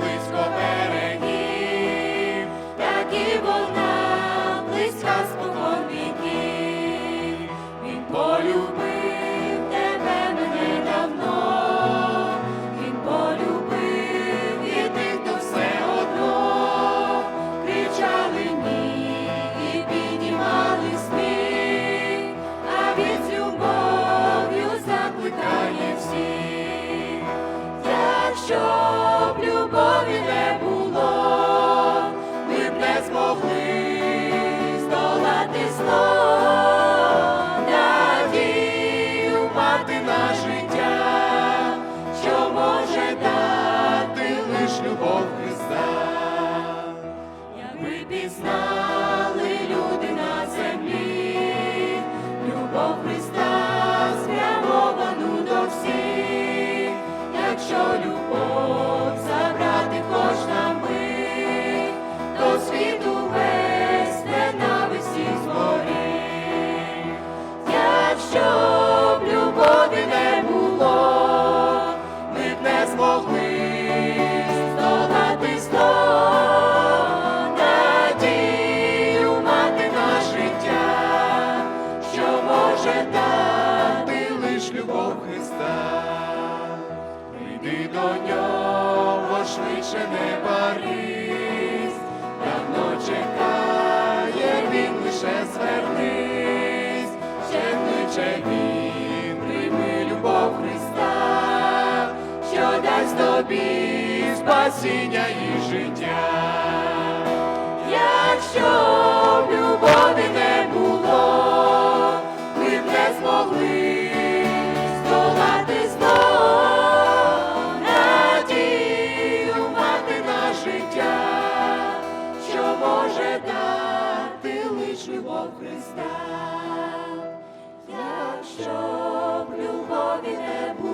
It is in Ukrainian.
близько. не змогли. іди до нього, швидше не парись, давно чекає, він лише звернись, ще він, прийми любов Христа, що дасть тобі спасіння і життя. Якщо Христа, якщо б любові не було.